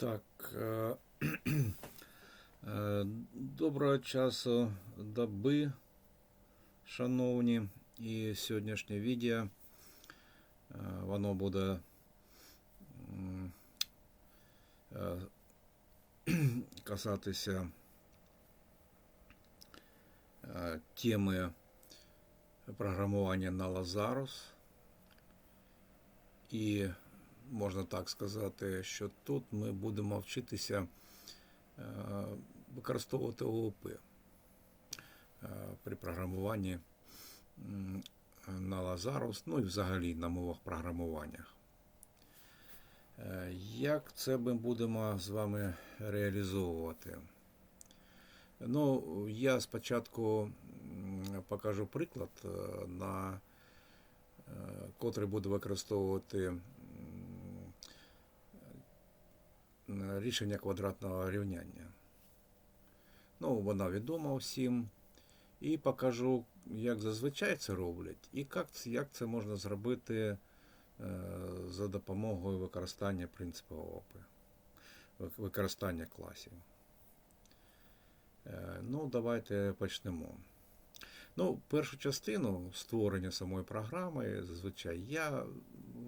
Так. е, е, Доброго часу доби, шановні. І сьогоднішнє відео е, воно буде касатися теми програмування на Lazarus. І можна так сказати, що тут ми будемо вчитися е, використовувати ООП е, при програмуванні на Lazarus, ну і взагалі на мовах програмування. Е, Як це ми будемо з вами реалізовувати? Ну, я спочатку покажу приклад, на котрий буду використовувати рішення квадратного рівняння. Ну, вона відома всім. І покажу, як зазвичай це роблять, і як як це можна зробити е, за допомогою використання принципу ООП, використання класів. Е, Ну, давайте почнемо. Ну, першу частину створення самої програми, зазвичай, я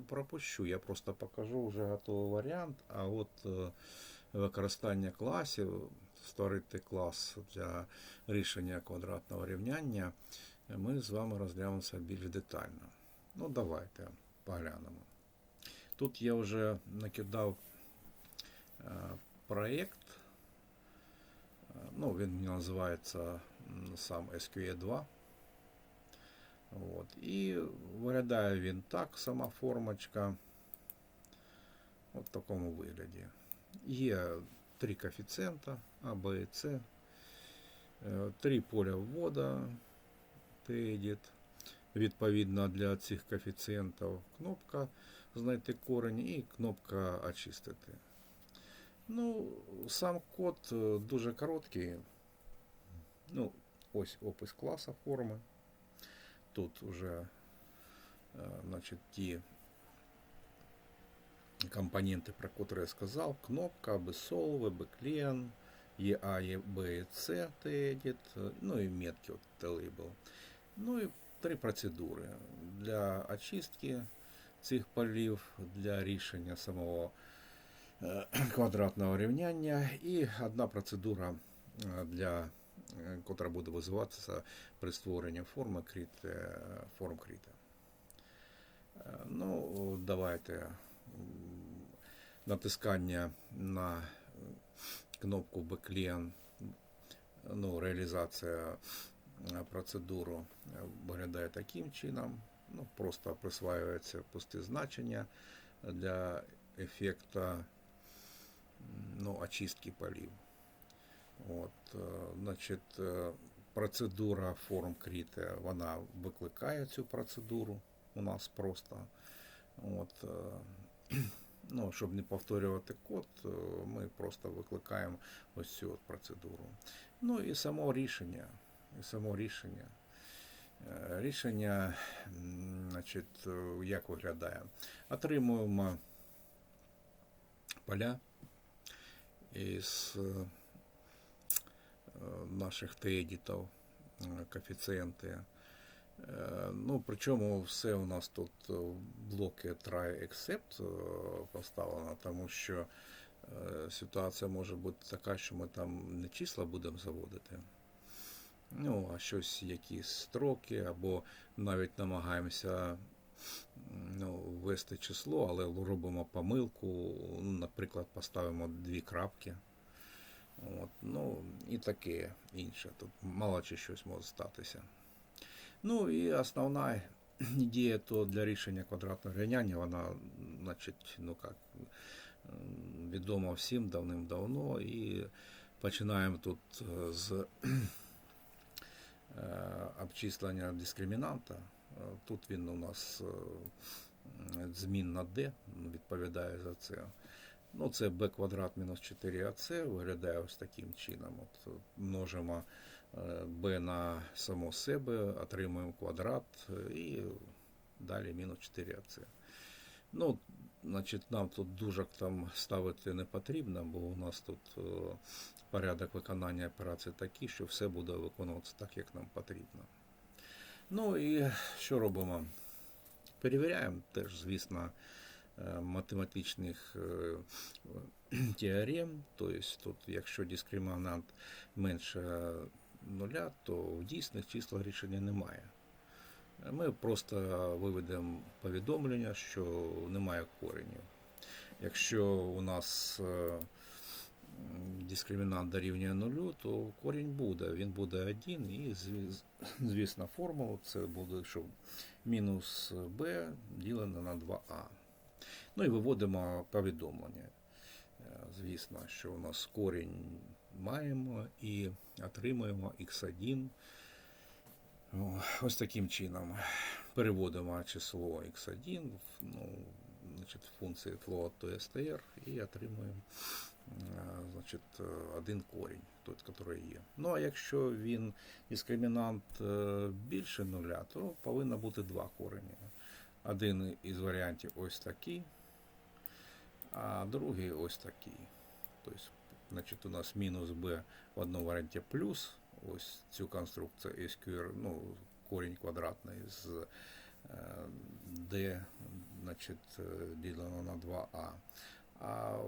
пропущу, я просто покажу вже готовий варіант, а от е, використання класів, створити клас для рішення квадратного рівняння, ми з вами розглянемося більш детально. Ну, давайте поглянемо. Тут я вже накидав е, проєкт. Е, Ну, він називається сам SQE 2. От. І виглядає він так, сама формочка. От в такому вигляді. Є три коефіцієнта А, Б і С. Е, Три поля ввода TEDIT. Відповідно для цих коефіцієнтів кнопка знайти корень і кнопка очистити. Ну, сам код е, дуже короткий. Ну, ось опис класа форми. Тут вже е, значить, ті компоненти, про які я сказав. Кнопка, BSolve, BClean, EA, B і C, TEDIT, е, ну і метки от T-Label. Ну і три процедури для очистки цих полів, для рішення самого е, квадратного рівняння і одна процедура е, для е, котра буде визиватися при створенні форми кріт, е, форм кріта. Е, Ну, давайте натискання на е, кнопку Backlien, ну, реалізація е, процедуру е, виглядає таким чином. Ну, просто присваюється пусті значення для ефекта м, ну, очистки полів. От, е, значить, е, процедура форм кріти, вона викликає цю процедуру у нас просто. От, е, ну, щоб не повторювати код, ми просто викликаємо ось цю от процедуру. Ну і само рішення. І само рішення. Рішення, значить, як виглядає? Отримуємо поля із наших теедітів, е, коефіцієнти. Е, Ну, причому все у нас тут е, блоки try except е, поставлено, тому що е, ситуація може бути така, що ми там не числа будемо заводити. Ну, а щось, якісь строки, або навіть намагаємося ну, ввести число, але робимо помилку, ну, наприклад, поставимо дві крапки. От, ну, і таке інше. Тут мало чи щось може статися. Ну і основна ідея то для рішення квадратного рівняння, вона, значить, ну як, відома всім давним-давно. І починаємо тут е, з е, обчислення дискримінанта. Е, Тут він у нас змін на d відповідає за це. Ну, це b квадрат мінус 4ac виглядає ось таким чином. От множимо е, b на само себе, отримуємо квадрат е, і далі мінус 4ac. Ну, значить, нам тут дуже там ставити не потрібно, бо у нас тут е, порядок виконання операції такий, що все буде виконуватися так, як нам потрібно. Ну і що робимо? Перевіряємо теж, звісно, е, математичних е, теорем. Тобто, тут, якщо дискримінант менше нуля, то в дійсних числах рішення немає. Ми просто виведемо повідомлення, що немає коренів. Якщо у нас е, дискримінант дорівнює нулю, то корінь буде. Він буде 1 і, зві- звісно, формула це буде, що мінус b ділене на 2а. Ну і виводимо повідомлення. Е, Звісно, що у нас корінь маємо і отримуємо x1 Ось таким чином переводимо число x1 в, ну, значить, функції float to str і отримуємо е, значить, е, один корінь, той, який є. Ну а якщо він дискримінант більше нуля, то повинно бути два корені. Один із варіантів ось такий, а другий ось такий. Тобто, значить, у нас мінус b в одному варіанті плюс, ось цю конструкцію SQR, ну, корінь квадратний з е, d, значить, е, ділено на 2a, а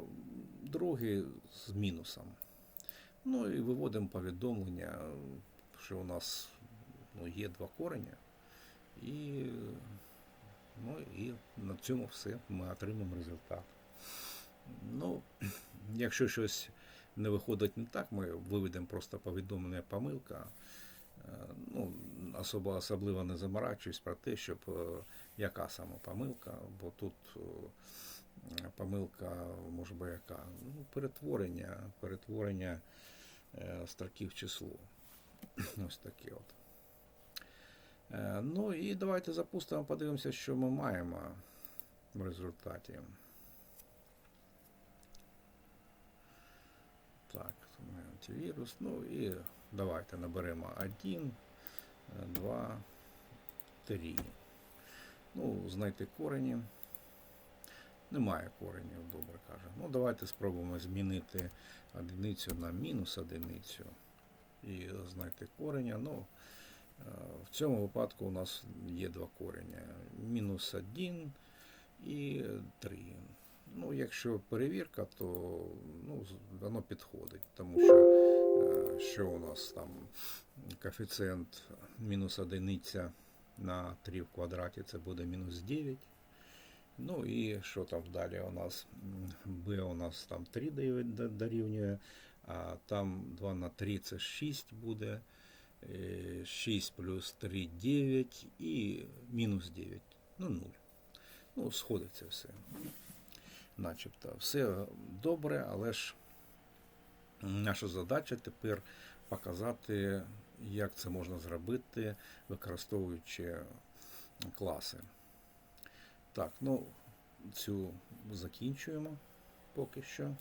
другий з мінусом. Ну і виводимо повідомлення, що у нас ну, є два корення, і на цьому все ми отримаємо результат. Ну, якщо щось не виходить не так, ми виведемо просто повідомлення помилка. Е, Ну, особо особливо не заморачуюсь про те, щоб е, яка саме помилка, бо тут е, помилка може бути яка. Ну, перетворення, перетворення строків в число. Ось таке от. Ну і давайте запустимо, подивимося, що ми маємо в результаті. Так, антивірус. Ну і давайте наберемо 1, 2, 3. Ну, знайти корені. Немає коренів, добре каже. Ну, давайте спробуємо змінити одиницю на мінус одиницю і знайти кореня. Ну, е, в цьому випадку у нас є два кореня. Мінус 1 і 3. Ну, якщо перевірка, то ну, воно підходить, тому що е, що у нас там коефіцієнт мінус одиниця на 3 в квадраті, це буде мінус 9. Ну і що там далі у нас? b у нас там 3 дає- дорівнює, а там 2 на 3 це 6 буде. Е, 6 плюс 3 9 і мінус 9. Ну 0. Ну, сходиться все начебто. Все добре, але ж наша задача тепер показати, як це можна зробити, використовуючи класи. Так, ну цю закінчуємо поки що.